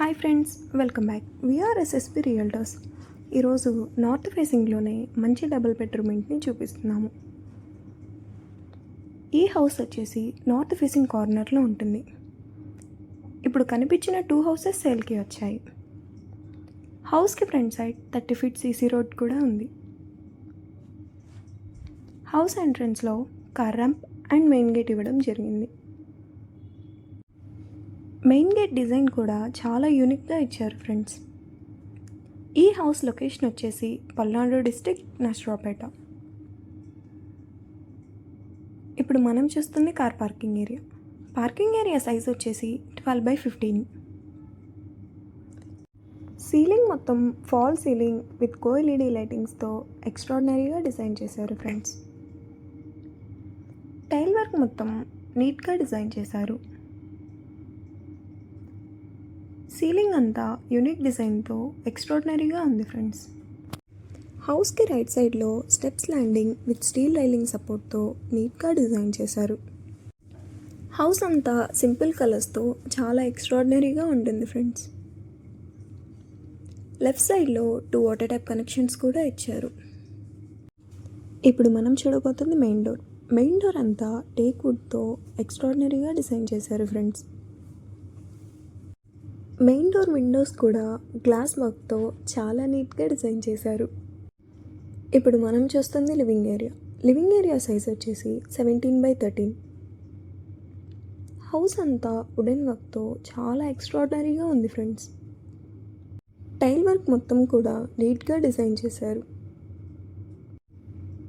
Hi friends welcome back. VRSSP realtors ఈరోజు north ఫేసింగ్లోనే మంచి డబుల్ బెడ్రూమ్ ఇంటిని చూపిస్తున్నాము. ఈ హౌస్ వచ్చేసి నార్త్ ఫేసింగ్ కార్నర్లో ఉంటుంది. ఇప్పుడు కనిపించిన టూ హౌసెస్ సేల్కి వచ్చాయి. హౌస్కి front side thirty feet CC road కూడా ఉంది. హౌస్ ఎంట్రన్స్లో car ramp and main gate ఇవ్వడం జరిగింది. మెయిన్ గేట్ డిజైన్ కూడా చాలా యూనిక్గా ఇచ్చారు ఫ్రెండ్స్. ఈ హౌస్ లొకేషన్ వచ్చేసి పల్నాడు డిస్టిక్ నష్రాపేట ఇప్పుడు మనం చూస్తుంది car parking area. Parking area size వచ్చేసి ట్వెల్వ్ బై ఫిఫ్టీన్. సీలింగ్ మొత్తం fall ceiling with cove LED లైటింగ్స్తో ఎక్స్ట్రాడినరీగా డిజైన్ చేశారు ఫ్రెండ్స్. టైల్ వర్క్ మొత్తం నీట్గా డిజైన్ చేశారు. సీలింగ్ అంతా యూనిక్ డిజైన్తో ఎక్స్ట్రాడినరీగా ఉంది ఫ్రెండ్స్. హౌస్కి రైట్ సైడ్లో steps landing with steel railing సపోర్ట్తో నీట్గా డిజైన్ చేశారు. హౌస్ అంతా సింపుల్ కలర్స్తో చాలా ఎక్స్ట్రాడినరీగా ఉంటుంది ఫ్రెండ్స్. లెఫ్ట్ సైడ్లో టూ వాటర్ ట్యాప్ కనెక్షన్స్ కూడా ఇచ్చారు. ఇప్పుడు మనం చూడబోతుంది మెయిన్ డోర్. మెయిన్ డోర్ అంతా టేక్ వుడ్తో ఎక్స్ట్రాడినరీగా డిజైన్ చేశారు ఫ్రెండ్స్. మెయిన్ డోర్ విండోస్ కూడా గ్లాస్ వర్క్తో చాలా నీట్గా డిజైన్ చేశారు. ఇప్పుడు మనం చూస్తుంది living area. Living area size వచ్చేసి సెవెంటీన్ బై థర్టీన్. హౌస్ అంతా వుడెన్ వర్క్తో చాలా ఎక్స్ట్రాడినరీగా ఉంది ఫ్రెండ్స్. టైల్ వర్క్ మొత్తం కూడా నీట్గా డిజైన్ చేశారు.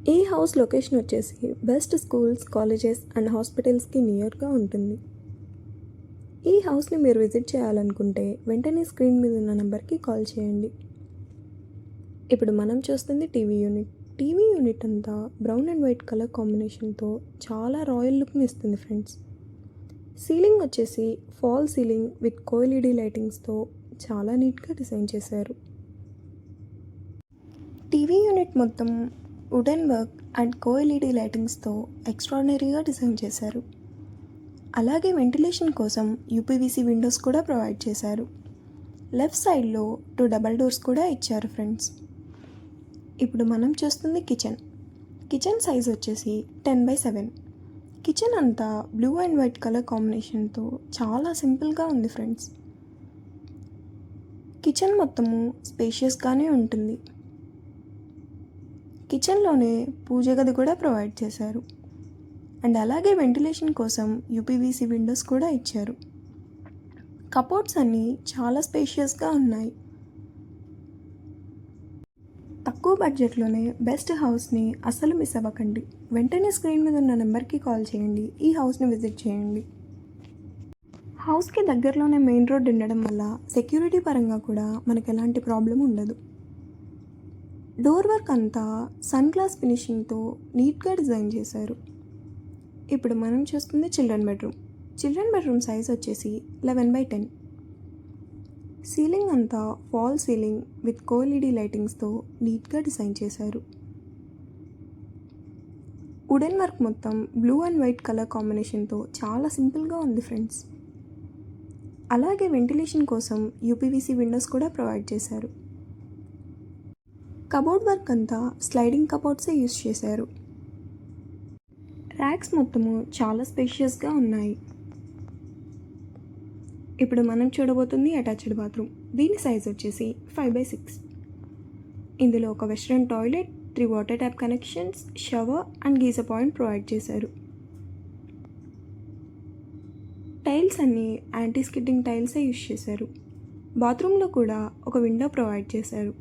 ఈ హౌస్ లొకేషన్ వచ్చేసి బెస్ట్ స్కూల్స్ కాలేజెస్ అండ్ హాస్పిటల్స్కి నియర్గా ఉంటుంది. ఈ హౌస్ని మీరు విజిట్ చేయాలనుకుంటే వెంటనే స్క్రీన్ మీద ఉన్న నెంబర్కి కాల్ చేయండి. ఇప్పుడు మనం చూస్తుంది టీవీ యూనిట్. టీవీ యూనిట్ అంతా బ్రౌన్ అండ్ వైట్ కలర్ కాంబినేషన్తో చాలా రాయల్ లుక్ని ఇస్తుంది ఫ్రెండ్స్. సీలింగ్ వచ్చేసి fall ceiling with cove LED లైటింగ్స్తో చాలా నీట్గా డిజైన్ చేశారు. టీవీ యూనిట్ మొత్తం wooden work and cove LED లైటింగ్స్తో ఎక్స్ట్రాడినరీగా డిజైన్ చేశారు. అలాగే వెంటిలేషన్ కోసం యూపీవీసీ విండోస్ కూడా ప్రొవైడ్ చేశారు. లెఫ్ట్ సైడ్లో టూ డబల్ డోర్స్ కూడా ఇచ్చారు ఫ్రెండ్స్. ఇప్పుడు మనం చూస్తుంది కిచెన్. కిచెన్ సైజ్ వచ్చేసి టెన్ బై సెవెన్. కిచెన్ అంతా బ్లూ అండ్ వైట్ కలర్ కాంబినేషన్తో చాలా సింపుల్గా ఉంది ఫ్రెండ్స్. కిచెన్ మొత్తము స్పేషియస్గానే ఉంటుంది. కిచెన్లోనే పూజ గది కూడా ప్రొవైడ్ చేశారు. అండ్ అలాగే వెంటిలేషన్ కోసం యూపీవీసీ విండోస్ కూడా ఇచ్చారు. కపోర్ట్స్ అన్నీ చాలా స్పేషియస్గా ఉన్నాయి. తక్కువ బడ్జెట్లోనే బెస్ట్ హౌస్ని అసలు మిస్ అవ్వకండి. వెంటనే స్క్రీన్ మీద ఉన్న నెంబర్కి కాల్ చేయండి. ఈ హౌస్ని విజిట్ చేయండి. హౌస్కి దగ్గరలోనే మెయిన్ రోడ్ ఉండడం వల్ల సెక్యూరిటీ పరంగా కూడా మనకు ఎలాంటి ప్రాబ్లం ఉండదు. డోర్ వర్క్ అంతా సన్ గ్లాస్ ఫినిషింగ్తో నీట్గా డిజైన్ చేశారు. ఇప్పుడు మనం చూస్తుంది children bedroom. Children bedroom size వచ్చేసి లెవెన్ బై టెన్. సీలింగ్ అంతా fall ceiling with cove LED లైటింగ్స్తో నీట్గా డిజైన్ చేశారు. వుడెన్ వర్క్ మొత్తం బ్లూ అండ్ వైట్ కలర్ కాంబినేషన్తో చాలా సింపుల్గా ఉంది ఫ్రెండ్స్. అలాగే వెంటిలేషన్ కోసం యూపీవీసీ విండోస్ కూడా ప్రొవైడ్ చేశారు. కబోర్డ్ వర్క్ అంతా స్లైడింగ్ కబోర్డ్సే యూస్ చేశారు. ర్యాక్స్ మొత్తము చాలా స్పేషియస్గా ఉన్నాయి. ఇప్పుడు మనం చూడబోతుంది అటాచ్డ్ బాత్రూమ్. దీని సైజ్ వచ్చేసి ఫైవ్ బై సిక్స్. ఇందులో ఒక western toilet three water tap connections shower and geyser point provide చేశారు. టైల్స్ అన్నీ యాంటీ స్కిడ్డింగ్ టైల్సే యూజ్ చేశారు. బాత్రూంలో కూడా ఒక విండో ప్రొవైడ్ చేశారు.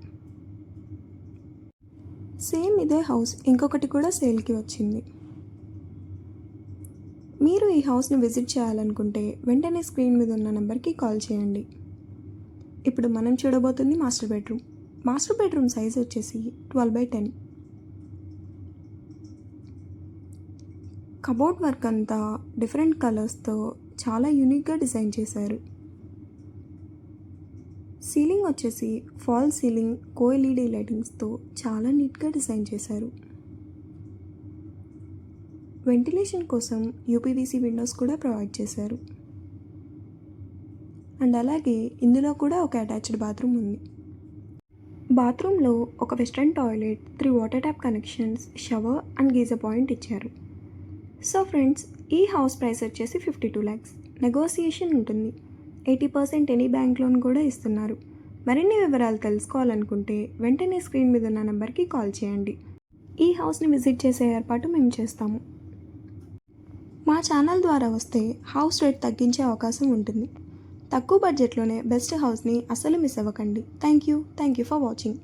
సేమ్ ఇదే హౌస్ ఇంకొకటి కూడా సేల్కి వచ్చింది. మీరు ఈ హౌస్ని విజిట్ చేయాలనుకుంటే వెంటనే స్క్రీన్ మీద ఉన్న నెంబర్కి కాల్ చేయండి. ఇప్పుడు మనం చూడబోతుంది master bedroom. Master bedroom size వచ్చేసి twelve by ten. Cupboard work అంతా డిఫరెంట్ కలర్స్తో చాలా యూనిక్గా డిజైన్ చేశారు. సీలింగ్ వచ్చేసి ఫాల్ సీలింగ్ కోఎల్ఈడి లైటింగ్స్తో చాలా నీట్గా డిజైన్ చేశారు. వెంటిలేషన్ కోసం యూపీవీసీ విండోస్ కూడా ప్రొవైడ్ చేశారు. అండ్ అలాగే ఇందులో కూడా ఒక అటాచ్డ్ బాత్రూమ్ ఉంది. బాత్రూంలో ఒక western toilet three water tap connections shower and geyser point ఇచ్చారు. సో ఫ్రెండ్స్ ఈ హౌస్ ప్రైస్ వచ్చేసి ఫిఫ్టీ టూ ల్యాక్స్ నెగోసియేషన్ ఉంటుంది. Eighty percent any bank loan కూడా ఇస్తున్నారు. మరిన్ని వివరాలు తెలుసుకోవాలనుకుంటే వెంటనే స్క్రీన్ మీద ఉన్న నెంబర్కి కాల్ చేయండి. ఈ హౌస్ని విజిట్ చేసే ఏర్పాటు మేము చేస్తాము. మా ఛానల్ ద్వారా వస్తే హౌస్ రేట్ తగ్గించే అవకాశం ఉంటుంది. తక్కువ బడ్జెట్లోనే బెస్ట్ హౌస్ని అసలు మిస్ అవ్వకండి. Thank you. Thank you for watching.